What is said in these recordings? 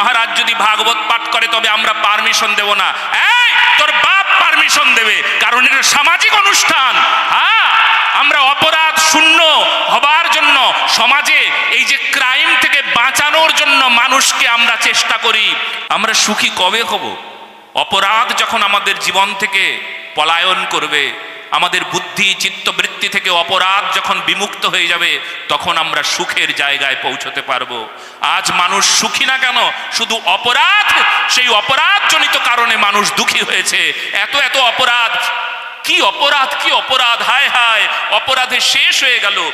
মহারাজ যদি ভাগবত পাঠ করে, তবে আমরা পারমিশন দেব না। এই, তোর বাপ পারমিশন দেবে, কারণ এটা সামাজিক অনুষ্ঠান। হ্যাঁ আমরা অপরাধ শূন্য হবার জন্য সমাজে এই যে ক্রাইম থেকে বাঁচানোর জন্য মানুষকে আমরা চেষ্টা করি। আমরা সুখী কবে হব? অপরাধ যখন আমাদের জীবন থেকে পলায়ন করবে আমাদের বুদ্ধি চিত্তবৃত্তি থেকে অপরাধ যখন বিমুক্ত হয়ে যাবে, তখন আমরা সুখের জায়গায় পৌঁছতে পারব। আজ মানুষ সুখী না কেন? শুধু অপরাধ, সেই অপরাধজনিত কারণে মানুষ দুঃখী হয়েছে। এত এত অপরাধ, কি অপরাধ কি অপরাধ, হায় হায়, অপরাধে শেষ হয়ে গেল।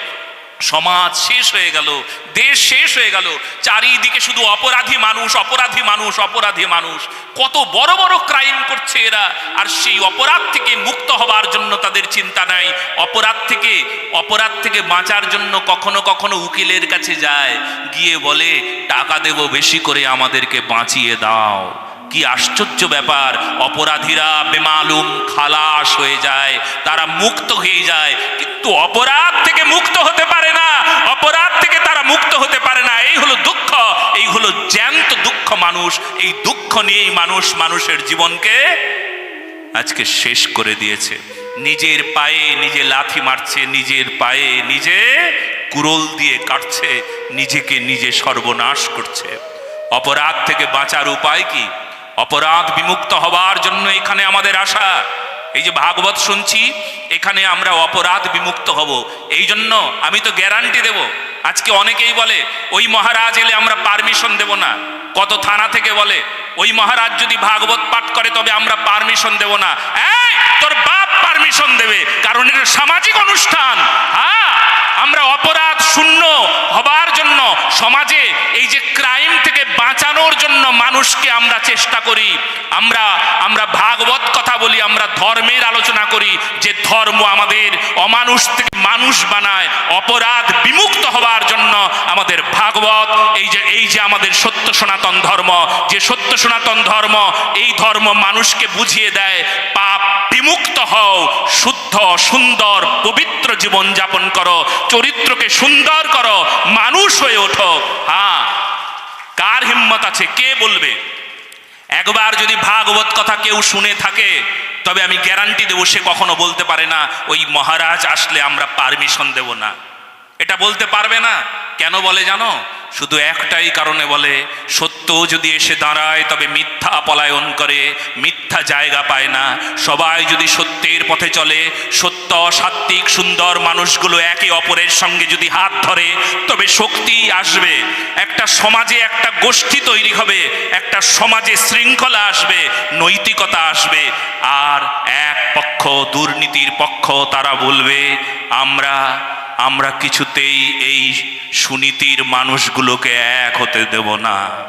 সমাজ শেষ হয়ে গেল, দেশ শেষ হয়ে গেল, চারিদিকে শুধু অপরাধী মানুষ অপরাধী মানুষ অপরাধী মানুষ। কত বড় বড় ক্রাইম করছে এরা, আর সেই অপরাধ থেকে মুক্ত হবার জন্য তাদের চিন্তা নাই। অপরাধ থেকে অপরাধ থেকে বাঁচার জন্য কখনো কখনো উকিলের কাছে যায়, গিয়ে বলে, টাকা দেব বেশি করে আমাদেরকে বাঁচিয়ে দাও। কি আশ্চর্য ব্যাপার, অপরাধীরা বেমালুম, খালাস হয়ে যায়, তারা মুক্ত হয়ে যায়, কিন্তু অপরাধ থেকে মুক্ত হতে পারে না অপরাধ থেকে তারা মুক্ত হতে পারে না। এই হলো দুঃখ, এই হলো জ্যান্ত দুঃখ মানুষ। এই দুঃখ নিয়েই মানুষ মানুষের জীবনকে আজকে শেষ করে দিয়েছে। নিজের পায়ে নিজে লাথি মারছে, নিজের পায়ে নিজে কুরল দিয়ে কাটছে, নিজেকে নিজে সর্বনাশ করছে। অপরাধ থেকে বাঁচার উপায় কি? অপরাধ বিমুক্ত হবার জন্য এখানে আমাদের আশা। এই যে ভাগবত শুনছি, এখানে আমরা অপরাধ বিমুক্ত হব। এই জন্য আমি তো গ্যারান্টি দেব। আজকে অনেকেই বলে, ওই মহারাজ এলে আমরা পারমিশন দেব না। কত থানা থেকে বলে, ওই মহারাজ যদি ভাগবত পাঠ করে তবে আমরা পারমিশন দেব না। তোর বাপ পারমিশন দেবে, কারণ এটা সামাজিক অনুষ্ঠান। হ্যাঁ আমরা অপরাধ শূন্য সমাজে এই যে ক্রাইম থেকে বাঁচানোর জন্য মানুষকে আমরা চেষ্টা করি, আমরা আমরা ভাগবত কথা বলি, আমরা ধর্মের আলোচনা করি, যে ধর্ম আমাদের অমানুষ থেকে মানুষ বানায়, অপরাধ বিমুক্ত হওয়ার জন্য আমাদের ভাগবত, এই যে এই যে আমাদের সত্য সনাতন ধর্ম, যে সত্য সনাতন ধর্ম, এই ধর্ম মানুষকে বুঝিয়ে দেয়, পাপ হও শুদ্ধ, সুন্দর, পবিত্র জীবন যাপন করো, চরিত্রকে সুন্দর করো, মানুষ হয়ে ওঠো। হ্যাঁ কার হিম্মত আছে? কে বলবে? একবার যদি ভাগবত কথা কেউ শুনে থাকে, তবে আমি গ্যারান্টি দেবো, সে কখনো বলতে পারে না, ওই মহারাজ আসলে আমরা পারমিশন দেব না। এটা বলতে পারবে না। কেন বলে জানো? শুধু একটাই কারণে বলে, সত্য যদি এসে দাঁড়ায়, তবে মিথ্যা পলায়ন করে, মিথ্যা জায়গা পায় না। সবাই যদি সত্যের পথে চলে, সত্য, সাত্বিক, সুন্দর মানুষগুলো একে অপরের সঙ্গে যদি হাত ধরে, তবে শক্তি আসবে। একটা সমাজে একটা গোষ্ঠী তৈরি হবে, একটা সমাজে শৃঙ্খলা আসবে, নৈতিকতা আসবে। আর এক পক্ষ, দুর্নীতির পক্ষ, তারা বলবে, আমরা আমরা কিছুতেই এই সুনীতির মানুষগুলোকে এক হতে দেব না।